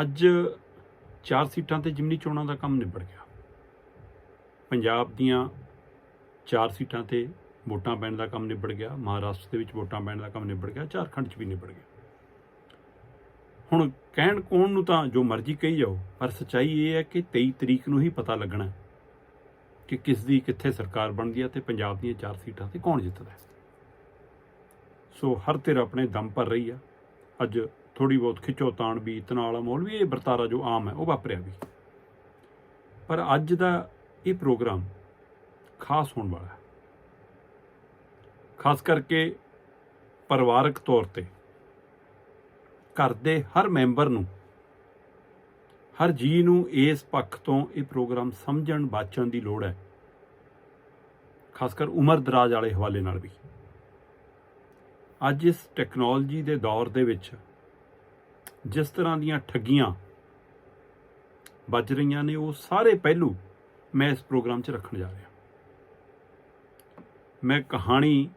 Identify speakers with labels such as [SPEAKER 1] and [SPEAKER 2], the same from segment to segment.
[SPEAKER 1] ਅੱਜ ਚਾਰ ਸੀਟਾਂ ਤੇ ਜਿਮਨੀ ਚੋਣਾਂ ਦਾ ਕੰਮ ਨਿਬੜ ਗਿਆ। ਪੰਜਾਬ ਦੀਆਂ ਚਾਰ ਸੀਟਾਂ ਤੇ ਵੋਟਾਂ ਪੈਣ ਦਾ ਕੰਮ ਨਿਬੜ ਗਿਆ। ਮਹਾਰਾਸ਼ਟਰ ਦੇ ਵਿੱਚ ਵੋਟਾਂ ਪੈਣ ਦਾ ਕੰਮ ਨਿਬੜ ਗਿਆ। ਝਾਰਖੰਡ 'ਚ ਵੀ ਨਿਬੜ ਗਿਆ। ਹੁਣ ਕਹਿਣ ਕੋਣ ਨੂੰ ਤਾਂ ਜੋ ਮਰਜ਼ੀ ਕਹੀ ਜਾਓ, ਪਰ ਸੱਚਾਈ ਇਹ ਹੈ ਕਿ 23 ਤਰੀਕ ਨੂੰ ਹੀ ਪਤਾ ਲੱਗਣਾ ਕਿ ਕਿਸ ਦੀ ਕਿੱਥੇ ਸਰਕਾਰ ਬਣਦੀ ਹੈ ਤੇ ਪੰਜਾਬ ਦੀਆਂ ਚਾਰ ਸੀਟਾਂ ਤੇ ਕੌਣ ਜਿੱਤਦਾ ਸੋ ਹਰ ਧਿਰ ਆਪਣੇ ਦਮ ਪਰ ਰਹੀ ਆ। ਅੱਜ ਥੋੜੀ ਬਹੁਤ ਖਿੱਚੋ ਤਾਣ ਵੀ ਇਤਨਾ ਵਾਲਾ ਵੀ ਇਹ ਵਰਤਾਰਾ ਜੋ ਆਮ ਹੈ, ਉਹ ਵਾਪਰਿਆ ਵੀ। ਪਰ ਅੱਜ ਦਾ ਇਹ ਪ੍ਰੋਗਰਾਮ ਖਾਸ ਹੋਣ ਵਾਲਾ ਹੈ। ਖਾਸ ਕਰਕੇ ਪਰਿਵਾਰਕ ਤੌਰ ਤੇ ਘਰ ਦੇ ਹਰ ਮੈਂਬਰ ਨੂੰ, ਹਰ ਜੀ ਨੂੰ ਇਸ ਪੱਖ ਤੋਂ ਇਹ ਪ੍ਰੋਗਰਾਮ ਸਮਝਣ, ਬਾਚਣ ਦੀ ਲੋੜ ਹੈ। ਖਾਸ ਕਰ ਉਮਰ ਦਰਾਜ ਵਾਲੇ ਹਵਾਲੇ ਨਾਲ ਵੀ। ਅੱਜ ਇਸ ਟੈਕਨੋਲੋਜੀ ਦੇ ਦੌਰ ਦੇ ਵਿੱਚ ਜਿਸ ਤਰ੍ਹਾਂ ਦੀਆਂ ਠੱਗੀਆਂ ਵੱਜ ਰਹੀਆਂ ਨੇ, ਉਹ ਸਾਰੇ ਪਹਿਲੂ ਮੈਂ ਇਸ ਪ੍ਰੋਗਰਾਮ 'ਚ ਰੱਖਣ ਜਾ ਰਿਹਾ। ਮੈਂ ਕਹਾਣੀ,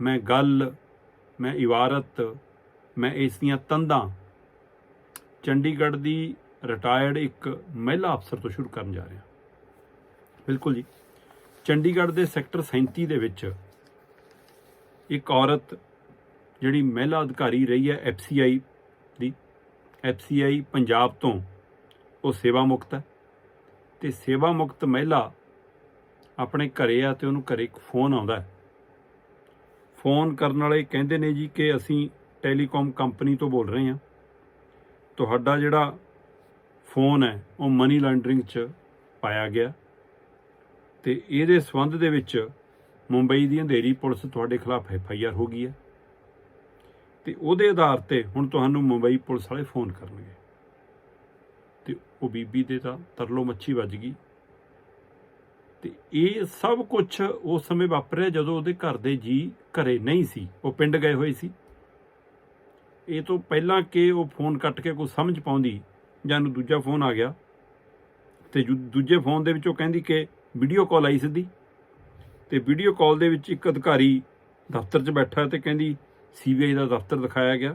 [SPEAKER 1] ਮੈਂ ਗੱਲ, ਮੈਂ ਇਬਾਰਤ ਮੈਂ ਇਸ ਦੀਆਂ ਤੰਦਾਂ ਚੰਡੀਗੜ੍ਹ ਦੀ ਰਿਟਾਇਰਡ ਇੱਕ ਮਹਿਲਾ ਅਫਸਰ ਤੋਂ ਸ਼ੁਰੂ ਕਰਨ ਜਾ ਰਿਹਾ। ਬਿਲਕੁਲ ਜੀ। ਚੰਡੀਗੜ੍ਹ ਦੇ ਸੈਕਟਰ 37 ਦੇ ਵਿੱਚ ਇੱਕ ਔਰਤ ਜਿਹੜੀ ਮਹਿਲਾ ਅਧਿਕਾਰੀ ਰਹੀ ਹੈ ਐਫਸੀਆਈ ਦੀ ਐਫਸੀਆਈ ਪੰਜਾਬ ਤੋਂ, ਉਹ ਸੇਵਾ ਮੁਕਤ ਹੈ। ਤੇ ਸੇਵਾ ਮੁਕਤ ਮਹਿਲਾ ਆਪਣੇ ਘਰੇ ਆ ਤੇ ਉਹਨੂੰ ਘਰੇ ਇੱਕ ਫੋਨ ਆਉਂਦਾ ਹੈ। ਫੋਨ ਕਰਨ ਵਾਲੇ ਕਹਿੰਦੇ ਨੇ ਜੀ ਕਿ ਅਸੀਂ ਟੈਲੀਕਾਮ ਕੰਪਨੀ ਤੋਂ ਬੋਲ ਰਹੇ ਹਾਂ। ਤੁਹਾਡਾ ਜਿਹੜਾ ਫੋਨ ਹੈ, ਉਹ ਮਨੀ ਲਾਂਡਰਿੰਗ 'ਚ ਪਾਇਆ ਗਿਆ। ਤੇ ਇਹਦੇ ਸਬੰਧ ਦੇ ਵਿੱਚ ਮੁੰਬਈ ਦੀ ਅੰਧੇਰੀ ਪੁਲਿਸ ਤੁਹਾਡੇ ਖਿਲਾਫ ਐਫ ਆਈ ਆਰ ਹੋ ਗਈ ਹੈ। ਤੇ ਉਹਦੇ ਆਧਾਰ ਤੇ ਹੁਣ ਤੁਹਾਨੂੰ ਮੁੰਬਈ ਪੁਲਿਸ ਵਾਲੇ ਫੋਨ ਕਰਨਗੇ। ਤੇ ਉਹ ਬੀਬੀ ਦੇ ਤਾਂ ਤਰਲੋ ਮੱਛੀ ਵੱਜ ਗਈ। ਤੇ ਇਹ ਸਭ ਕੁਝ ਉਸ ਸਮੇਂ ਵਾਪਰਿਆ ਜਦੋਂ ਉਹਦੇ ਘਰ ਦੇ ਜੀ ਘਰੇ ਨਹੀਂ ਸੀ। ਉਹ ਪਿੰਡ ਗਏ ਹੋਏ ਸੀ। ਇਹ ਤੋਂ ਪਹਿਲਾਂ ਕਿ ਉਹ ਫੋਨ ਕੱਟ ਕੇ ਕੋਈ ਸਮਝ ਪਾਉਂਦੀ ਜਾਂ ਨੂੰ ਦੂਜਾ ਫੋਨ ਆ ਗਿਆ। ਤੇ ਜੂ- ਦੂਜੇ ਫੋਨ ਦੇ ਵਿੱਚ ਉਹ ਕਹਿੰਦੀ ਕਿ ਵੀਡੀਓ ਕਾਲ ਆਈ ਸਿੱਧੀ। ਤੇ ਵੀਡੀਓ ਕਾਲ ਦੇ ਵਿੱਚ ਇੱਕ ਅਧਿਕਾਰੀ ਦਫ਼ਤਰ 'ਚ ਬੈਠਾ ਤੇ ਕਹਿੰਦੀ ਸੀਬੀਆਈ ਦਾ ਦਫ਼ਤਰ ਦਿਖਾਇਆ ਗਿਆ।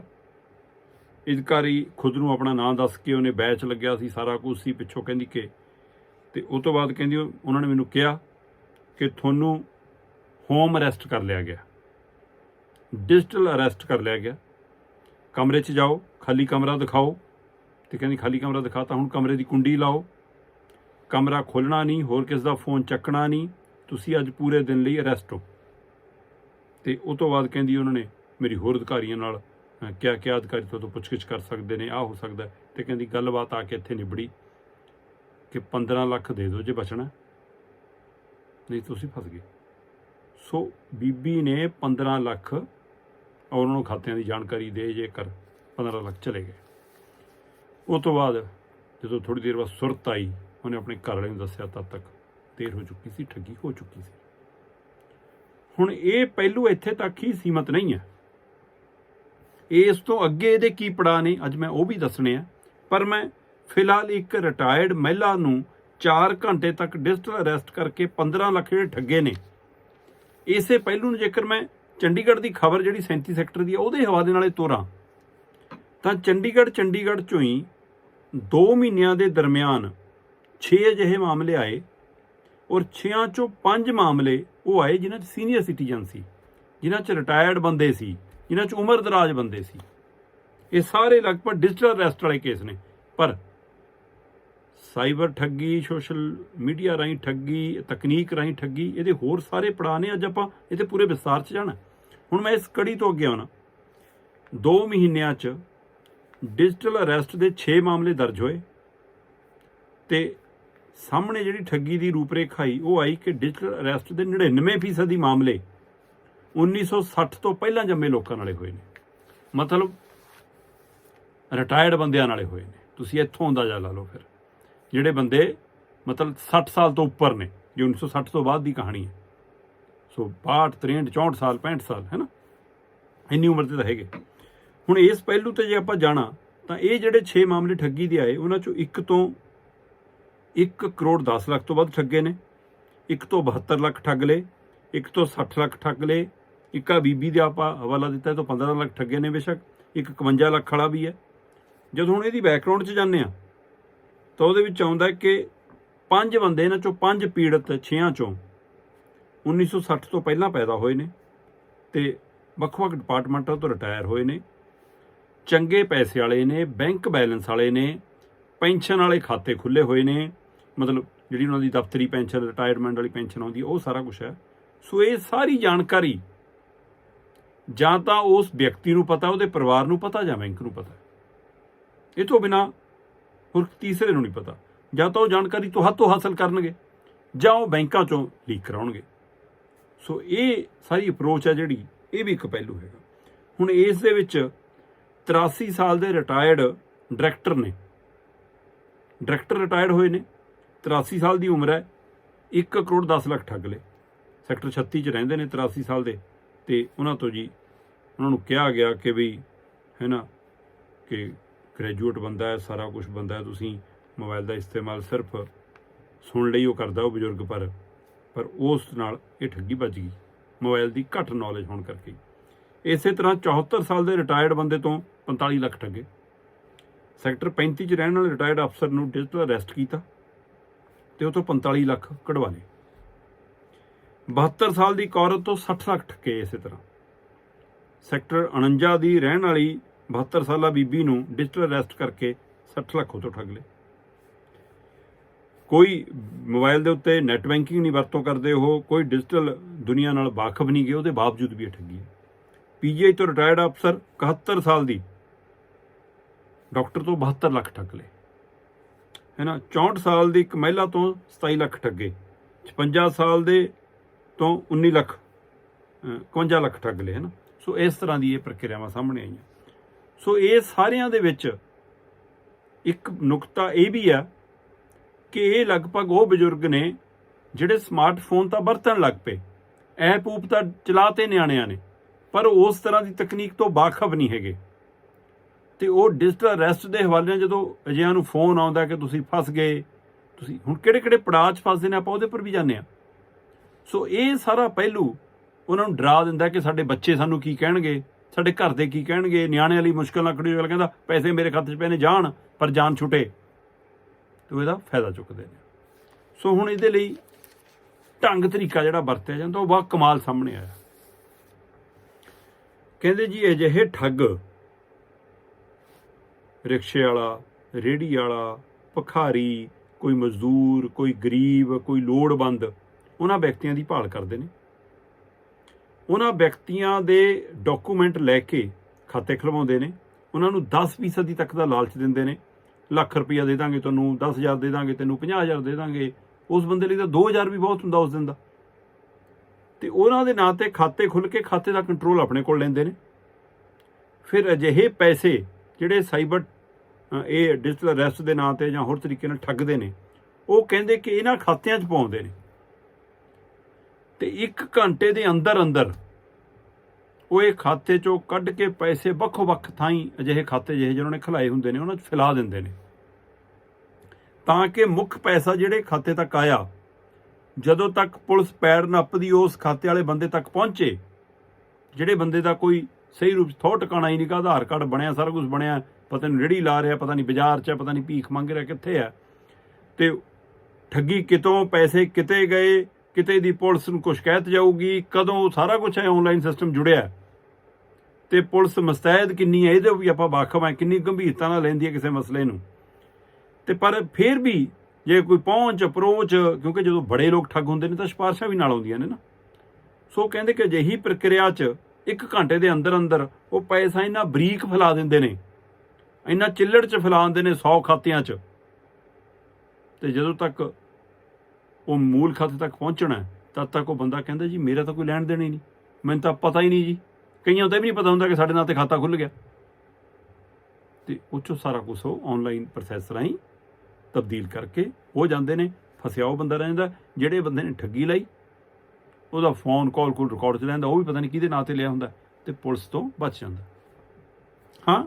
[SPEAKER 1] ਅਧਿਕਾਰੀ ਖੁਦ ਨੂੰ ਆਪਣਾ ਨਾਮ ਦੱਸ ਕੇ ਉਹਨੇ ਬੈਚ ਲੱਗਿਆ ਸੀ, ਸਾਰਾ ਕੁਝ ਸੀ ਪਿੱਛੋਂ ਕਹਿੰਦੀ ਕਿ ਤੇ ਉਸ ਤੋਂ ਬਾਅਦ ਕਹਿੰਦੀ ਉਹ- ਉਹਨਾਂ ਨੇ ਮੈਨੂੰ ਕਿਹਾ ਕਿ ਤੁਹਾਨੂੰ ਹੋਮ ਅਰੈਸਟ ਕਰ ਲਿਆ ਗਿਆ। ਡਿਜੀਟਲ ਅਰੈਸਟ ਕਰ ਲਿਆ ਗਿਆ। ਕਮਰੇ 'ਚ ਜਾਓ, ਖਾਲੀ ਕਮਰਾ ਦਿਖਾਓ। ਤੇ ਕਹਿੰਦੀ ਖਾਲੀ ਕਮਰਾ ਦਿਖਾਤਾ, ਹੁਣ ਕਮਰੇ ਦੀ ਕੁੰਡੀ ਲਾਓ। ਕਮਰਾ ਖੋਲਣਾ ਨਹੀਂ, ਹੋਰ ਕਿਸ ਦਾ ਫੋਨ ਚੱਕਣਾ ਨਹੀਂ। ਤੁਸੀਂ ਅੱਜ ਪੂਰੇ ਦਿਨ ਲਈ ਅਰੈਸਟ ਹੋ। ਤੇ ਉਸ ਤੋਂ ਬਾਅਦ ਕਹਿੰਦੀ ਉਹਨਾਂ ਨੇ ਮੇਰੀ ਹੋਰ ਅਧਿਕਾਰੀਆਂ ਨਾਲ ਕਿਆ ਕਿਆ ਅਧਿਕਾਰੀ ਤੋਂ ਪੁੱਛਗਿੱਛ ਕਰ ਸਕਦੇ ਨੇ ਆ ਹੋ ਸਕਦਾ ਹੈ। ਤੇ ਕਹਿੰਦੀ ਗੱਲਬਾਤ ਆ ਕੇ ਇੱਥੇ ਨਿਬੜੀ ਕਿ 15 ਲੱਖ ਦੇ ਦਿਓ ਜੇ ਬਚਣਾ ਨਹੀਂ, ਤੁਸੀਂ ਫਸ ਗਏ। ਸੋ ਬੀਬੀ ਨੇ 15 ਲੱਖ ਔਰ ਉਹਨਾਂ ਨੂੰ ਖਾਤਿਆਂ ਦੀ ਜਾਣਕਾਰੀ ਦੇ ਜੇਕਰ 15 ਲੱਖ ਚਲੇ ਗਏ। ਉਸ ਤੋਂ ਬਾਅਦ ਜਦੋਂ ਥੋੜੀ ਦੇਰ ਬਾਅਦ ਸੁਰਤ ਆਈ, ਉਹਨੇ ਆਪਣੇ ਘਰ ਵਾਲੇ ਨੂੰ ਦੱਸਿਆ, ਤਦ ਤੱਕ ਦੇਰ ਹੋ ਚੁੱਕੀ ਸੀ, ਠੱਗੀ ਹੋ ਚੁੱਕੀ ਸੀ। ਹੁਣ ਇਹ ਪਹਿਲੂ ਇੱਥੇ ਤੱਕ ਹੀ ਸੀਮਤ ਨਹੀਂ ਹੈ। ਇਸ ਤੋਂ ਅੱਗੇ ਇਹਦੇ ਕੀ ਪੜਾ ਨੇ, ਅੱਜ ਮੈਂ ਉਹ ਵੀ ਦੱਸਣੇ ਆ। ਪਰ ਮੈਂ ਫਿਲਹਾਲ ਇੱਕ ਰਿਟਾਇਰਡ ਮਹਿਲਾ ਨੂੰ 4 ਘੰਟੇ ਤੱਕ ਡਿਜੀਟਲ ਅਰੈਸਟ ਕਰਕੇ 15 ਲੱਖ ਜਿਹੜੇ ਠੱਗੇ ਨੇ। ਇਸੇ ਪਹਿਲੂ ਨੂੰ ਜੇਕਰ ਮੈਂ ਚੰਡੀਗੜ੍ਹ ਦੀ ਖਬਰ ਜਿਹੜੀ 37 ਸੈਕਟਰ ਦੀ ਹੈ ਉਹਦੇ ਹਵਾਲੇ ਨਾਲੇ ਤੋਰਾਂ। ਤਾਂ ਚੰਡੀਗੜ੍ਹ ਚੰਡੀਗੜ੍ਹ ਚੋਂ ਹੀ 2 ਮਹੀਨਿਆਂ ਦੇ ਦਰਮਿਆਨ 6 ਅਜਿਹੇ ਮਾਮਲੇ ਆਏ ਔਰ 6 ਚੋਂ 5 ਮਾਮਲੇ ਉਹ ਆਏ ਜਿਨ੍ਹਾਂ 'ਚ ਸੀਨੀਅਰ ਸਿਟੀਜ਼ਨ ਸੀ, ਜਿਨ੍ਹਾਂ 'ਚ ਰਿਟਾਇਰਡ ਬੰਦੇ ਸੀ। ਜਿਨ੍ਹਾਂ 'ਚ ਉਮਰ ਦਰਾਜ ਬੰਦੇ ਸੀ। ਇਹ ਸਾਰੇ ਲਗਭਗ ਡਿਜੀਟਲ ਅਰੈਸਟ ਵਾਲੇ ਕੇਸ ਨੇ। ਪਰ ਸਾਈਬਰ ਠੱਗੀ ਸੋਸ਼ਲ ਮੀਡੀਆ ਰਾਹੀਂ ਠੱਗੀ, ਤਕਨੀਕ ਰਾਹੀਂ ਠੱਗੀ, ਇਹਦੇ ਹੋਰ ਸਾਰੇ ਪੜਾਅ ਨੇ। ਅੱਜ ਆਪਾਂ ਇਹਦੇ ਪੂਰੇ ਵਿਸਤਾਰ 'ਚ ਜਾਣਾ। ਹੁਣ ਮੈਂ ਇਸ ਕੜੀ ਤੋਂ ਅੱਗੇ ਆਉਣਾ। 2 ਮਹੀਨਿਆਂ 'ਚ ਡਿਜੀਟਲ ਅਰੈਸਟ ਦੇ 6 ਮਾਮਲੇ ਦਰਜ ਹੋਏ। ਤੇ ਸਾਹਮਣੇ ਜਿਹੜੀ ਠੱਗੀ ਦੀ ਰੂਪਰੇਖਾ ਆਈ, ਉਹ ਆਈ ਕਿ ਡਿਜੀਟਲ ਅਰੈਸਟ ਦੇ 99% ਦੀ ਮਾਮਲੇ 1960 ਤੋਂ ਪਹਿਲਾਂ ਜੰਮੇ ਲੋਕਾਂ ਨਾਲੇ ਹੋਏ ਨੇ। ਮਤਲਬ ਰਿਟਾਇਰਡ ਬੰਦਿਆਂ ਨਾਲੇ ਹੋਏ ਨੇ। ਤੁਸੀਂ ਇੱਥੋਂ ਅੰਦਾਜ਼ਾ ਲਾ ਲਓ ਫਿਰ। ਜਿਹੜੇ ਬੰਦੇ ਮਤਲਬ 60 ਸਾਲ ਤੋਂ ਉੱਪਰ ਨੇ, ਜੋ 1960 ਤੋਂ ਬਾਅਦ ਦੀ ਕਹਾਣੀ ਹੈ। ਸੋ 62 63 64 ਸਾਲ 65 ਸਾਲ, ਹੈ ਨਾ? ਇੰਨੀ ਉਮਰ ਦੇ ਤਾਂ ਹੈਗੇ। ਹੁਣ ਇਸ ਪਹਿਲੂ ਤੇ ਜੇ ਆਪਾਂ ਜਾਣਾ, ਤਾਂ ਇਹ ਜਿਹੜੇ 6 ਮਾਮਲੇ ਠੱਗੀ ਦੇ ਆਏ, ਉਹਨਾਂ ਚੋਂ ਇੱਕ ਤੋਂ 1 ਕਰੋੜ 10 ਲੱਖ ਤੋਂ ਵੱਧ ਠੱਗੇ ਨੇ। ਇੱਕ ਤੋਂ 72 ਲੱਖ ਠੱਗ ਲਏ। ਇੱਕ ਤੋਂ 60 ਲੱਖ ਠੱਗ ਲਏ। ਇੱਕ ਆ ਬੀਬੀ ਦੇ ਆਪਾਂ ਹਵਾਲਾ ਦਿੱਤਾ ਤਾਂ ਤੋਂ 15 ਲੱਖ ਠੱਗੇ ਨੇ ਬੇਸ਼ੱਕ, ਇੱਕ 51 ਲੱਖ ਵਾਲਾ ਵੀ ਹੈ। ਜਦੋਂ ਹੁਣ ਇਹਦੀ ਬੈਕਗ੍ਰਾਉਂਡ 'ਚ ਜਾਂਦੇ ਆ ਤਾਂ ਉਹਦੇ ਵਿੱਚ ਆਉਂਦਾ ਕਿ ਪੰਜ ਬੰਦੇ ਇਹਨਾਂ ਚੋਂ ਪੰਜ ਪੀੜਤ ਛਿਆਂ ਚੋਂ 1960 ਤੋਂ ਪਹਿਲਾਂ ਪੈਦਾ ਹੋਏ ਨੇ ਤੇ ਵੱਖ-ਵੱਖ ਡਿਪਾਰਟਮੈਂਟਾਂ ਤੋਂ ਰਿਟਾਇਰ ਹੋਏ ਨੇ, ਚੰਗੇ ਪੈਸੇ ਵਾਲੇ ਨੇ ਬੈਂਕ ਬੈਲੈਂਸ ਵਾਲੇ ਨੇ, ਪੈਨਸ਼ਨ ਵਾਲੇ ਖਾਤੇ ਖੁੱਲੇ ਹੋਏ ਨੇ, ਮਤਲਬ ਜਿਹੜੀ ਉਹਨਾਂ ਦੀ ਦਫ਼ਤਰੀ ਪੈਨਸ਼ਨ ਰਿਟਾਇਰਮੈਂਟ ਵਾਲੀ ਪੈਨਸ਼ਨ ਆਉਂਦੀ ਹੈ ਉਹ ਸਾਰਾ ਕੁਝ ਹੈ। ਸੋ ਇਹ ਸਾਰੀ ਜਾਣਕਾਰੀ ਜਾਂ ਤਾਂ ਉਸ ਵਿਅਕਤੀ ਨੂੰ ਪਤਾ, ਉਹਦੇ ਪਰਿਵਾਰ ਨੂੰ ਪਤਾ ਜਾਂ ਬੈਂਕ ਨੂੰ ਪਤਾ? ਇਹ ਤੋਂ ਬਿਨਾ ਹੋਰ ਤੀਸਰੇ ਨੂੰ ਨਹੀਂ ਪਤਾ। ਜਾਂ ਤਾਂ ਉਹ ਜਾਣਕਾਰੀ ਤੋਂ ਹੱਥੋਂ ਹਾਸਲ ਕਰਨਗੇ, ਜਾਂ ਉਹ ਬੈਂਕਾਂ ਚੋਂ ਲੀਕ ਕਰਾਉਣਗੇ। ਸੋ ਇਹ ਸਾਰੀ ਅਪਰੋਚ ਹੈ ਜਿਹੜੀ, ਇਹ ਵੀ ਇੱਕ ਪਹਿਲੂ ਹੈਗਾ। ਹੁਣ ਇਸ ਦੇ ਵਿੱਚ 83 ਸਾਲ ਦੇ ਰਿਟਾਇਰਡ ਡਾਇਰੈਕਟਰ ਨੇ। ਡਾਇਰੈਕਟਰ ਰਿਟਾਇਰਡ ਹੋਏ ਨੇ। 83 ਸਾਲ ਦੀ ਉਮਰ ਹੈ। 1 ਕਰੋੜ 10 ਲੱਖ ਠੱਗ ਲਏ। ਸੈਕਟਰ 36 ਚ ਰਹਿੰਦੇ ਨੇ 83 ਸਾਲ ਦੇ। ਤੇ ਉਹਨਾਂ ਤੋਂ ਜੀ ਉਹਨਾਂ ਨੂੰ ਕਿਹਾ ਗਿਆ ਕਿ ਵੀ, ਹੈ ਨਾ, ਕਿ ਗ੍ਰੈਜੂਏਟ ਬੰਦਾ ਹੈ, ਸਾਰਾ ਕੁਝ ਬੰਦਾ ਹੈ, ਤੁਸੀਂ ਮੋਬਾਈਲ ਦਾ ਇਸਤੇਮਾਲ ਸਿਰਫ ਸੁਣ ਲਈ ਉਹ ਕਰਦਾ ਉਹ ਬਜ਼ੁਰਗ, ਪਰ ਪਰ ਉਸ ਨਾਲ ਇਹ ਠੱਗੀ ਵੱਜ ਗਈ ਮੋਬਾਈਲ ਦੀ ਘੱਟ ਨੌਲੇਜ ਹੋਣ ਕਰਕੇ। ਇਸੇ ਤਰ੍ਹਾਂ 74 ਸਾਲ ਦੇ ਰਿਟਾਇਰਡ ਬੰਦੇ ਤੋਂ 45 ਲੱਖ ਠੱਗੇ। ਸੈਕਟਰ 35 ਚ ਰਹਿਣ ਵਾਲੇ ਰਿਟਾਇਰਡ ਅਫਸਰ ਨੂੰ ਡਿਜੀਟਲ ਅਰੈਸਟ ਕੀਤਾ ਤੇ ਉਹ ਤੋਂ 45 ਲੱਖ ਕਢਵਾ ਲਏ। 72 ਸਾਲ ਦੀ ਇੱਕ ਔਰਤ ਤੋਂ 60 ਲੱਖ ਠੱਗੇ ਇਸੇ ਤਰ੍ਹਾਂ। ਸੈਕਟਰ 49 ਦੀ ਰਹਿਣ ਵਾਲੀ 72 ਸਾਲਾ ਬੀਬੀ ਨੂੰ ਡਿਜੀਟਲ ਅਰੈਸਟ ਕਰਕੇ 60 ਲੱਖ ਤੋਂ ਠੱਗ ਲਏ। ਕੋਈ ਮੋਬਾਈਲ ਦੇ ਉੱਤੇ ਨੈਟ ਬੈਂਕਿੰਗ ਨਹੀਂ ਵਰਤੋਂ ਕਰਦੇ, ਉਹ ਕੋਈ ਡਿਜੀਟਲ ਦੁਨੀਆ ਨਾਲ ਵਾਕਫ ਨਹੀਂ ਗਏ, ਉਹਦੇ ਬਾਵਜੂਦ ਵੀ ਇਹ ਠੱਗੀ ਹੈ। ਪੀਜੀਆਈ ਤੋਂ ਰਿਟਾਇਰਡ ਅਫਸਰ 71 ਸਾਲ ਦੀ, ਡਾਕਟਰ ਤੋਂ 72 ਲੱਖ ਠੱਗ ਲਏ। ਹੈ ਨਾ 64 ਸਾਲ ਦੀ ਇੱਕ ਮਹਿਲਾ ਤੋਂ 27 ਲੱਖ ਠੱਗੇ 56 ਸਾਲ ਦੇ ਤੋਂ 19 ਲੱਖ, ਅਹ 51 ਲੱਖ ਠੱਗ ਲਏ ਹੈ ਨਾ ਸੋ ਇਸ ਤਰ੍ਹਾਂ ਦੀ ਇਹ ਪ੍ਰਕਿਰਿਆਵਾਂ ਸਾਹਮਣੇ ਆਈਆਂ। ਸੋ ਇਹ ਸਾਰਿਆਂ ਦੇ ਵਿੱਚ ਇੱਕ ਨੁਕਤਾ ਇਹ ਵੀ ਆ ਕਿ ਇਹ ਲਗਭਗ ਉਹ ਬਜ਼ੁਰਗ ਨੇ ਜਿਹੜੇ ਸਮਾਰਟਫੋਨ ਤਾਂ ਵਰਤਣ ਲੱਗ ਪਏ, ਐਪ ਊਪ ਤਾਂ ਚਲਾਤੇ ਨਿਆਣਿਆਂ ਨੇ, ਪਰ ਉਸ ਤਰ੍ਹਾਂ ਦੀ ਤਕਨੀਕ ਤੋਂ ਬਾਖਬ ਨਹੀਂ ਹੈਗੇ। ਤੇ ਉਹ ਡਿਜੀਟਲ ਅਰੈਸਟ ਦੇ ਹਵਾਲੇ ਨਾਲ ਜਦੋਂ ਅਜਿਹਾ ਨੂੰ ਫੋਨ ਆਉਂਦਾ ਕਿ ਤੁਸੀਂ ਫਸ ਗਏ, ਤੁਸੀਂ ਹੁਣ ਕਿਹੜੇ ਕਿਹੜੇ ਪੜਾਅ 'ਚ ਫਸਦੇ ਨੇ, ਆਪਾਂ ਉਹਦੇ ਪਰ ਵੀ ਜਾਂਦੇ ਆ ਸੋ ਇਹ ਸਾਰਾ ਪਹਿਲੂ ਉਹਨਾਂ ਨੂੰ ਡਰਾ ਦਿੰਦਾ ਕਿ ਸਾਡੇ ਬੱਚੇ ਸਾਨੂੰ ਕੀ ਕਹਿਣਗੇ, ਸਾਡੇ ਘਰ ਦੇ ਕੀ ਕਹਿਣਗੇ, ਨਿਆਣਿਆਂ ਲਈ ਮੁਸ਼ਕਲ ਨਾ ਖੜੀ ਹੋਵੇ ਕਹਿੰਦਾ, ਪੈਸੇ ਮੇਰੇ ਖਾਤੇ 'ਚ ਪਏ ਨੇ, ਜਾਣ, ਪਰ ਜਾਨ ਛੁੱਟੇ। ਤੇ ਇਹਦਾ ਫਾਇਦਾ ਚੁੱਕਦੇ ਨੇ। ਸੋ ਹੁਣ ਇਹਦੇ ਲਈ ਢੰਗ ਤਰੀਕਾ ਜਿਹੜਾ ਵਰਤਿਆ ਜਾਂਦਾ, ਉਹ ਬਹੁਤ ਕਮਾਲ ਸਾਹਮਣੇ ਆਇਆ। ਕਹਿੰਦੇ ਜੀ, ਅਜਿਹੇ ਠੱਗ, ਰਿਕਸ਼ੇ ਵਾਲਾ ਰੇੜੀ ਵਾਲਾ, ਭਖਾਰੀ, ਕੋਈ ਮਜ਼ਦੂਰ, ਕੋਈ ਗਰੀਬ, ਕੋਈ ਲੋੜਵੰਦ ਉਹਨਾਂ ਵਿਅਕਤੀਆਂ ਦੀ ਭਾਲ ਕਰਦੇ ਨੇ। ਉਹਨਾਂ ਵਿਅਕਤੀਆਂ ਦੇ ਡਾਕੂਮੈਂਟ ਲੈ ਕੇ ਖਾਤੇ ਖਲਵਾਉਂਦੇ ਨੇ। ਉਹਨਾਂ ਨੂੰ 10% ਤੱਕ ਦਾ ਲਾਲਚ ਦਿੰਦੇ ਨੇ। ਲੱਖ ਰੁਪਈਆ ਦੇ ਦਾਂਗੇ ਤੁਹਾਨੂੰ 10000 ਦੇ ਦਾਂਗੇ, ਤੈਨੂੰ 50000 ਦੇ ਦਾਂਗੇ। ਉਸ ਬੰਦੇ ਲਈ ਤਾਂ 2000 ਵੀ ਬਹੁਤ ਹੁੰਦਾ ਉਸ ਦਿਨ ਦਾ। ਤੇ ਉਹਨਾਂ ਦੇ ਨਾਂ ਤੇ ਖਾਤੇ ਖੁੱਲ ਕੇ ਖਾਤੇ ਦਾ ਕੰਟਰੋਲ ਆਪਣੇ ਕੋਲ ਲੈਂਦੇ ਨੇ। ਫਿਰ ਅਜਿਹੇ ਪੈਸੇ ਜਿਹੜੇ ਸਾਈਬਰ ਇਹ ਡਿਜੀਟਲ ਅਰੈਸਟ ਦੇ ਨਾਂ ਤੇ ਜਾਂ ਹੋਰ ਤਰੀਕੇ ਨਾਲ ਠੱਗਦੇ ਨੇ, ਉਹ ਕਹਿੰਦੇ ਕਿ ਇਹਨਾਂ ਖਾਤਿਆਂ 'ਚ ਪਾਉਂਦੇ ਨੇ। ਤੇ 1 ਘੰਟੇ ਦੇ ਅੰਦਰ ਅੰਦਰ ਉਹ ਇਹ ਖਾਤੇ 'ਚੋਂ ਕੱਢ ਕੇ ਪੈਸੇ ਵੱਖੋ ਵੱਖ ਥਾਈਂ ਅਜਿਹੇ ਖਾਤੇ ਜਿਹੇ ਜਿਹਨਾਂ ਨੇ ਖਲਾਏ ਹੁੰਦੇ ਨੇ ਉਹਨਾਂ 'ਚ ਫਿਲਾ ਦਿੰਦੇ ਨੇ। ਤਾਂ ਕਿ ਮੁੱਖ ਪੈਸਾ ਜਿਹੜੇ ਖਾਤੇ ਤੱਕ ਆਇਆ ਜਦੋਂ ਤੱਕ ਪੁਲਿਸ ਪੈਰ ਨੱਪਦੀ ਉਸ ਖਾਤੇ ਵਾਲੇ ਬੰਦੇ ਤੱਕ ਪਹੁੰਚੇ ਜਿਹੜੇ ਬੰਦੇ ਦਾ ਕੋਈ ਸਹੀ ਰੂਪ 'ਚ ਥੋ ਟਿਕਾਣਾ ਹੀ ਨਹੀਂ ਗਾ ਆਧਾਰ ਕਾਰਡ ਬਣਿਆ ਸਾਰਾ ਕੁਝ ਬਣਿਆ ਪਤਾ ਨਹੀਂ ਰੇੜੀ ਲਾ ਰਿਹਾ ਪਤਾ ਨਹੀਂ ਬਾਜ਼ਾਰ 'ਚ ਹੈ, ਪਤਾ ਨਹੀਂ ਭੀਖ ਮੰਗ ਰਿਹਾ ਕਿੱਥੇ ਆ ਤੇ ਠੱਗੀ ਕਿਤੋਂ ਪੈਸੇ ਕਿਤੇ ਗਏ ਕਿਤੇ ਦੀ ਪੁਲਿਸ ਨੂੰ ਕੁਝ ਸ਼ਿਕਾਇਤ ਜਾਊਗੀ, ਕਦੋਂ ਸਾਰਾ ਕੁਝ ਹੈ ਆਨਲਾਈਨ ਸਿਸਟਮ ਜੁੜਿਆ ਹੈ। ਤੇ ਪੁਲਿਸ ਮਸਤੈਦ ਕਿੰਨੀ ਹੈ, ਇਹਦੇ ਵੀ ਆਪਾਂ ਵਾਕਫ ਹਾਂ, ਕਿੰਨੀ ਗੰਭੀਰਤਾ ਨਾਲ ਲੈਂਦੀ ਹੈ ਕਿਸੇ ਮਸਲੇ ਨੂੰ। ਤੇ ਪਰ ਫਿਰ ਵੀ ਜੇ ਕੋਈ ਪਹੁੰਚ ਅਪਰੋਚ ਕਿਉਂਕਿ ਜਦੋਂ ਬੜੇ ਲੋਕ ਠੱਗ ਹੁੰਦੇ ਨੇ ਤਾਂ ਸਿਫਾਰਸ਼ਾਂ ਵੀ ਨਾਲ ਆਉਂਦੀਆਂ ਨੇ ਨਾ। ਸੋ ਕਹਿੰਦੇ ਕਿ ਅਜਿਹੀ ਪ੍ਰਕਿਰਿਆ 'ਚ ਇੱਕ ਘੰਟੇ ਦੇ ਅੰਦਰ ਅੰਦਰ ਉਹ ਪੈਸਾ ਇੰਨਾ ਬਰੀਕ ਫੈਲਾ ਦਿੰਦੇ ਨੇ, ਇੰਨਾ ਚਿੱਲੜ 'ਚ ਫੈਲਾ ਦਿੰਦੇ ਨੇ 100 ਖਾਤਿਆਂ 'ਚ। ਤੇ ਜਦੋਂ ਤੱਕ ਉਹ ਮੂਲ ਖਾਤੇ ਤੱਕ ਪਹੁੰਚਣਾ ਤਦ ਤੱਕ ਉਹ ਬੰਦਾ ਕਹਿੰਦਾ, ਜੀ, ਮੇਰਾ ਤਾਂ ਕੋਈ ਲੈਣ ਦੇਣ ਹੀ ਨਹੀਂ। ਮੈਨੂੰ ਤਾਂ ਪਤਾ ਹੀ ਨਹੀਂ ਜੀ। ਕਈਆਂ ਤਾਂ ਇਹ ਵੀ ਨਹੀਂ ਪਤਾ ਹੁੰਦਾ ਕਿ ਸਾਡੇ ਨਾਂ ਤੇ ਖਾਤਾ ਖੁੱਲ ਗਿਆ। ਤੇ ਉਹ 'ਚੋਂ ਸਾਰਾ ਕੁਝ ਉਹ ਆਨਲਾਈਨ ਪ੍ਰੋਸੈਸ ਰਾਹੀਂ ਤਬਦੀਲ ਕਰਕੇ ਹੋ ਜਾਂਦੇ ਨੇ, ਫਸਿਆ ਉਹ ਬੰਦਾ ਰਹਿੰਦਾ, ਜਿਹੜੇ ਬੰਦੇ ਨੇ ਠੱਗੀ ਲਾਈ, ਉਹਦਾ ਫੋਨ ਕਾਲ ਕੋਲ ਰਿਕਾਰਡ ਚ ਲੈਂਦਾ ਉਹ ਵੀ ਪਤਾ ਨਹੀਂ ਕਿਹਦੇ ਨਾਂ ਤੇ ਲਿਆ ਹੁੰਦਾ ਤੇ ਪੁਲਿਸ ਤੋਂ ਬਚ ਜਾਂਦਾ। ਹਾਂ,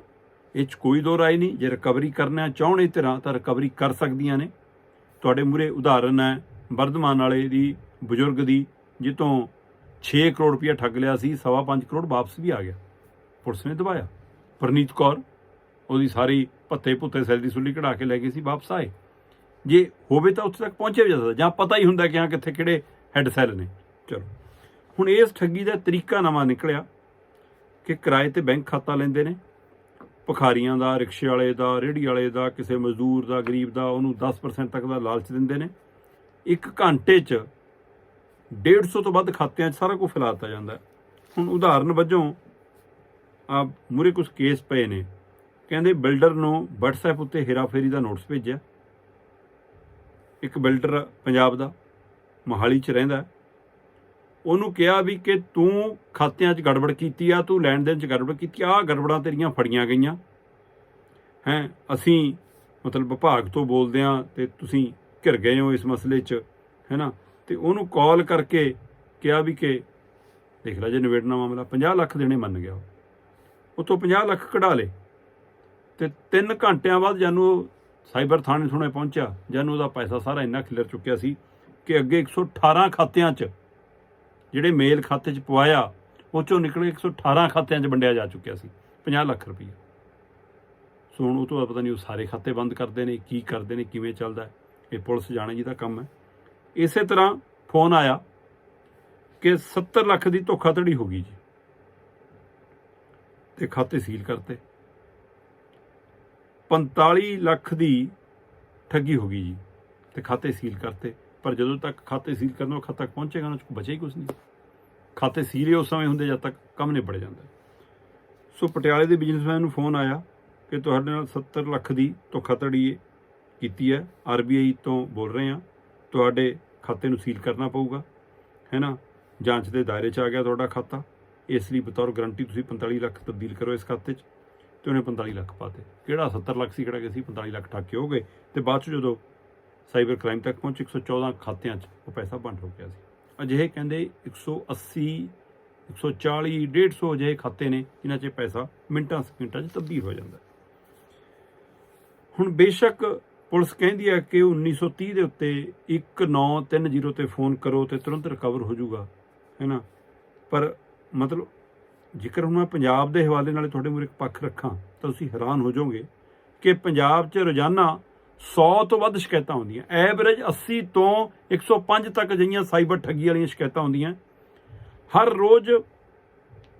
[SPEAKER 1] ਇਹ ਚ ਕੋਈ ਦੋ ਰਾਏ ਨਹੀਂ, ਜੇ ਰਿਕਵਰੀ ਕਰਨਾ ਚਾਹਣ ਇਹ ਤਰ੍ਹਾਂ ਤਾਂ ਰਿਕਵਰੀ ਕਰ ਸਕਦੀਆਂ ਨੇ। ਤੁਹਾਡੇ ਮੂਰੇ ਉਦਾਹਰਨ ਹੈ ਵਰਧਮਾਨ ਵਾਲੇ ਦੀ, ਬਜ਼ੁਰਗ ਦੀ, ਜਿੱਤੋਂ 6 ਕਰੋੜ ਰੁਪਇਆ ਠੱਗ ਲਿਆ ਸੀ, ਸਵਾ ਪੰਜ ਕਰੋੜ ਵਾਪਸ ਵੀ ਆ ਗਿਆ। ਪੁਲਿਸ ਨੇ ਦਬਾਇਆ। ਪਰਨੀਤ ਕੌਰ ਉਹਦੀ ਸਾਰੀ ਭੱਤੇ ਭੁੱਤੇ ਸੈਲਰੀ ਸੁਲੀ ਕਢਾ ਕੇ ਲੈ ਗਏ ਸੀ, ਵਾਪਸ ਆਏ। ਜੇ ਹੋਵੇ ਤਾਂ ਉੱਥੇ ਤੱਕ ਪਹੁੰਚਿਆ ਵੀ ਜਾਂਦਾ ਜਾਂ ਪਤਾ ਹੀ ਹੁੰਦਾ ਕਿ ਹਾਂ ਕਿੱਥੇ ਕਿਹੜੇ ਹੈੱਡ ਸੈੱਲ ਨੇ। ਚਲੋ। ਹੁਣ ਇਸ ਠੱਗੀ ਦਾ ਤਰੀਕਾ ਨਵਾਂ ਨਿਕਲਿਆ ਕਿ ਕਿਰਾਏ ਤੇ ਬੈਂਕ ਖਾਤਾ ਲੈਂਦੇ ਨੇ। ਭਖਾਰੀਆਂ ਦਾ, ਰਿਕਸ਼ੇ ਵਾਲੇ ਦਾ, ਰੇਹੜੀ ਵਾਲੇ ਦਾ, ਕਿਸੇ ਮਜ਼ਦੂਰ ਦਾ, ਗਰੀਬ ਦਾ, ਉਹਨੂੰ 10% ਤੱਕ ਦਾ ਲਾਲਚ ਦਿੰਦੇ ਨੇ। ਇੱਕ ਘੰਟੇ 'ਚ 150 ਤੋਂ ਵੱਧ ਖਾਤਿਆਂ 'ਚ ਸਾਰਾ ਕੁਝ ਦਿੱਤਾ ਜਾਂਦਾ ਹੁਣ ਉਦਾਹਰਨ ਵਜੋਂ ਆ ਮੁਰੇ ਕੁਝ ਕੇਸ ਪਏ ਨੇ। ਕਹਿੰਦੇ ਬਿਲਡਰ ਨੂੰ WhatsApp ਉੱਤੇ ਹੇਰਾਫੇਰੀ ਦਾ ਨੋਟਿਸ ਭੇਜਿਆ। ਇੱਕ ਬਿਲਡਰ ਪੰਜਾਬ ਦਾ, ਮੋਹਾਲੀ 'ਚ ਰਹਿੰਦਾ ਉਹਨੂੰ ਕਿਹਾ ਵੀ ਕਿ ਤੂੰ ਖਾਤਿਆਂ 'ਚ ਗੜਬੜ ਕੀਤੀ ਆ, ਤੂੰ ਲੈਣ ਦੇਣ 'ਚ ਗੜਬੜ ਕੀਤੀ ਆ ਗੜਬੜਾਂ ਤੇਰੀਆਂ ਫੜੀਆਂ ਗਈਆਂ। ਹੈ, ਅਸੀਂ ਮਤਲਬ ਵਿਭਾਗ ਤੋਂ ਬੋਲਦੇ ਆ ਤੇ ਤੁਸੀਂ ਘਿਰ ਗਏ ਹੋ ਇਸ ਮਸਲੇ 'ਚ ਹੈ ਨਾ ਤੇ ਉਹਨੂੰ ਕਾਲ ਕਰਕੇ ਕਿਹਾ ਵੀ ਕਿ ਦੇਖ ਲੈ ਜੇ ਨਿਬੇੜਨਾ ਮਾਮਲਾ 50 ਲੱਖ ਦੇਣੇ ਮੰਨ ਗਿਆ ਉਹ। ਉਤੋਂ 50 ਲੱਖ ਕਢਾ ਲੇ। ਤੇ 3 ਘੰਟਿਆਂ ਬਾਅਦ ਜਾਨੂੰ ਉਹ ਸਾਈਬਰ ਥਾਣੇ ਥੁਣੇ ਪਹੁੰਚਿਆ। ਜਾਨੂੰ ਉਹਦਾ ਪੈਸਾ ਸਾਰਾ ਇੰਨਾ ਖਿਲਰ ਚੁੱਕਿਆ ਸੀ ਕਿ ਅੱਗੇ 118 ਖਾਤਿਆਂ 'ਚ ਜਿਹੜੇ ਮੇਲ ਖਾਤੇ 'ਚ ਪਵਾਇਆ ਉਹ 'ਚੋਂ ਨਿਕਲ ਕੇ 118 ਖਾਤਿਆਂ 'ਚ ਵੰਡਿਆ ਜਾ ਚੁੱਕਿਆ ਸੀ 50 ਲੱਖ ਰੁਪਏ ਸੋ ਹੁਣ ਉਹ ਤੋਂ ਬਾਅਦ ਪਤਾ ਨਹੀਂ ਉਹ ਸਾਰੇ ਖਾਤੇ ਬੰਦ ਕਰਦੇ ਨੇ ਕੀ ਕਰਦੇ ਨੇ ਕਿਵੇਂ ਚੱਲਦਾ ਹੈ, ਇਹ ਪੁਲਿਸ ਜਾਣੇ ਜੀ ਦਾ ਕੰਮ ਹੈ। ਇਸੇ ਤਰ੍ਹਾਂ ਫੋਨ ਆਇਆ ਕਿ 70 ਲੱਖ ਦੀ ਧੋਖਾਧੜੀ ਹੋ ਗਈ ਜੀ। ਤੇ ਖਾਤੇ ਸੀਲ ਕਰਤੇ। 45 ਲੱਖ ਦੀ ਠੱਗੀ ਹੋ ਗਈ ਜੀ ਤੇ ਖਾਤੇ ਸੀਲ ਕਰਤੇ। ਪਰ ਜਦੋਂ ਤੱਕ ਖਾਤੇ ਸੀਲ ਕਰਨ ਉਹ ਖਾਤਾ ਤੱਕ ਪਹੁੰਚੇਗਾ ਨਾ ਕੁਝ ਬਚੇ ਹੀ ਕੁਝ ਨਹੀਂ। ਖਾਤੇ ਸੀਲ ਹੀ ਉਸ ਸਮੇਂ ਹੁੰਦੇ ਜਦ ਤੱਕ ਕੰਮ ਨਿਬੜ ਜਾਂਦਾ। ਸੋ ਪਟਿਆਲੇ ਦੇ ਬਿਜ਼ਨਸਮੈਨ ਨੂੰ ਫੋਨ ਆਇਆ ਕਿ ਤੁਹਾਡੇ ਨਾਲ 70 ਲੱਖ ਦੀ ਧੋਖਾਧੜੀ ਹੈ ਕੀਤੀ ਹੈ। ਆਰਬੀਆਈ ਤੋਂ ਬੋਲ ਰਹੇ ਹਾਂ। ਤੁਹਾਡੇ ਖਾਤੇ ਨੂੰ ਸੀਲ ਕਰਨਾ ਪਊਗਾ, ਹੈ ਨਾ? ਜਾਂਚ ਦੇ ਦਾਇਰੇ 'ਚ ਆ ਗਿਆ ਤੁਹਾਡਾ ਖਾਤਾ। ਇਸ ਲਈ ਬਤੌਰ ਗਰੰਟੀ ਤੁਸੀਂ 45 ਲੱਖ ਤਬਦੀਲ ਕਰੋ ਇਸ ਖਾਤੇ 'ਚ ਤੇ ਉਹਨੇ 45 ਲੱਖ ਪਾਤੇ ਕਿਹੜਾ 70 ਲੱਖ ਸੀ, ਕਿਹੜਾ ਕਿ ਸੀ 45 ਲੱਖ ਠੱਗ ਹੋ ਗਏ। ਤੇ ਬਾਅਦ 'ਚ ਜਦੋਂ ਸਾਈਬਰ ਕ੍ਰਾਈਮ ਤੱਕ ਪਹੁੰਚ 114 ਖਾਤਿਆਂ 'ਚ ਉਹ ਪੈਸਾ ਬੰਦ ਹੋ ਗਿਆ ਸੀ। ਅਜਿਹੇ ਕਹਿੰਦੇ 180 140 150 ਅਜਿਹੇ ਖਾਤੇ ਨੇ ਜਿਨ੍ਹਾਂ 'ਚ ਪੈਸਾ ਮਿੰਟਾਂ ਸਕਿੰਟਾਂ 'ਚ ਤਬਦੀਲ ਹੋ ਜਾਂਦਾ। ਹੁਣ ਬੇਸ਼ੱਕ ਪੁਲਿਸ ਕਹਿੰਦੀ ਹੈ ਕਿ 1930 ਦੇ ਉੱਤੇ 1930 ਤੇ ਫੋਨ ਕਰੋ ਤੇ ਤੁਰੰਤ ਰਿਕਵਰ ਹੋ ਜਾਊਗਾ ਹੈਨਾ ਪਰ ਮਤਲਬ ਜੇਕਰ ਹੁਣ ਮੈਂ ਪੰਜਾਬ ਦੇ ਹਵਾਲੇ ਨਾਲ ਤੁਹਾਡੇ ਮੂਹਰੇ ਇੱਕ ਪੱਖ ਰੱਖਾਂ, ਤਾਂ ਤੁਸੀਂ ਹੈਰਾਨ ਹੋ ਜਾਓਗੇ ਕਿ ਪੰਜਾਬ 'ਚ ਰੋਜ਼ਾਨਾ 100 ਤੋਂ ਵੱਧ ਸ਼ਿਕਾਇਤਾਂ ਆਉਂਦੀਆਂ। ਐਵਰੇਜ 80 ਤੋਂ 105 ਤੱਕ ਜਿਹੀਆਂ ਸਾਈਬਰ ਠੱਗੀ ਵਾਲੀਆਂ ਸ਼ਿਕਾਇਤਾਂ ਆਉਂਦੀਆਂ। ਹਰ ਰੋਜ਼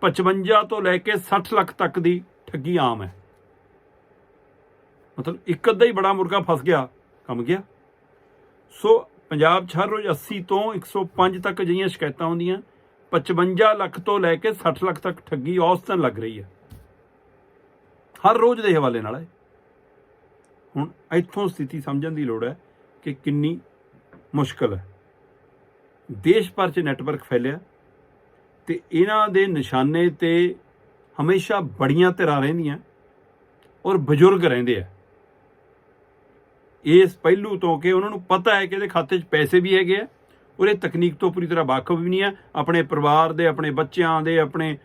[SPEAKER 1] 55 ਤੋਂ ਲੈ ਕੇ 60 ਲੱਖ ਤੱਕ ਦੀ ਠੱਗੀ ਆਮ ਹੈ। ਮਤਲਬ ਇੱਕ ਅੱਧਾ ਹੀ ਬੜਾ ਮੁਰਗਾ ਫਸ ਗਿਆ, ਕੰਮ ਗਿਆ। ਸੋ ਪੰਜਾਬ 'ਚ ਹਰ ਰੋਜ਼ 80 ਤੋਂ 105 ਤੱਕ ਅਜਿਹੀਆਂ ਸ਼ਿਕਾਇਤਾਂ ਆਉਂਦੀਆਂ। 55 ਲੱਖ ਤੋਂ ਲੈ ਕੇ 60 ਲੱਖ ਤੱਕ ਠੱਗੀ ਔਸਤਨ ਲੱਗ ਰਹੀ ਹੈ। ਹਰ ਰੋਜ਼ ਦੇ ਹਵਾਲੇ ਨਾਲ ਹੈ। ਹੁਣ ਇੱਥੋਂ ਸਥਿਤੀ ਸਮਝਣ ਦੀ ਲੋੜ ਹੈ ਕਿ ਕਿੰਨੀ ਮੁਸ਼ਕਲ ਹੈ। ਦੇਸ਼ ਭਰ 'ਚ ਨੈਟਵਰਕ ਫੈਲਿਆ ਤੇ ਇਹਨਾਂ ਦੇ ਨਿਸ਼ਾਨੇ ਤੇ ਹਮੇਸ਼ਾ ਬੜੀਆਂ ਧਿਰਾਂ ਰਹਿੰਦੀਆਂ ਔਰ ਬਜ਼ੁਰਗ ਰਹਿੰਦੇ ਆ। ਇਸ ਪਹਿਲੂ ਤੋਂ ਕਿ ਉਹਨਾਂ ਨੂੰ ਪਤਾ ਹੈ ਕਿ ਇਹਦੇ ਖਾਤੇ 'ਚ ਪੈਸੇ ਵੀ ਹੈਗੇ ਆ ਔਰ ਇਹ ਤਕਨੀਕ ਤੋਂ ਪੂਰੀ ਤਰ੍ਹਾਂ ਵਾਕਫ ਵੀ ਨਹੀਂ ਹੈ ਆਪਣੇ ਪਰਿਵਾਰ ਦੇ, ਆਪਣੇ ਬੱਚਿਆਂ ਦੇ, ਆਪਣੇ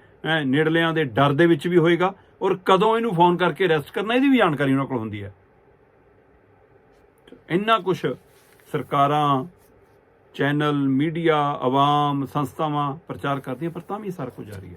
[SPEAKER 1] ਨੇੜਲਿਆਂ ਦੇ ਡਰ ਦੇ ਵਿੱਚ ਵੀ ਹੋਏਗਾ ਔਰ ਕਦੋਂ ਇਹਨੂੰ ਫੋਨ ਕਰਕੇ ਅਰੈਸਟ ਕਰਨਾ, ਇਹਦੀ ਵੀ ਜਾਣਕਾਰੀ ਉਹਨਾਂ ਕੋਲ ਹੁੰਦੀ ਹੈ। ਇੰਨਾ ਕੁਝ ਸਰਕਾਰਾਂ, ਚੈਨਲ, ਮੀਡੀਆ, ਆਵਾਮ, ਸੰਸਥਾਵਾਂ ਪ੍ਰਚਾਰ ਕਰਦੀਆਂ, ਪਰ ਤਾਂ ਵੀ ਸਾਰਾ ਕੁਝ ਜਾਰੀ ਹੈ।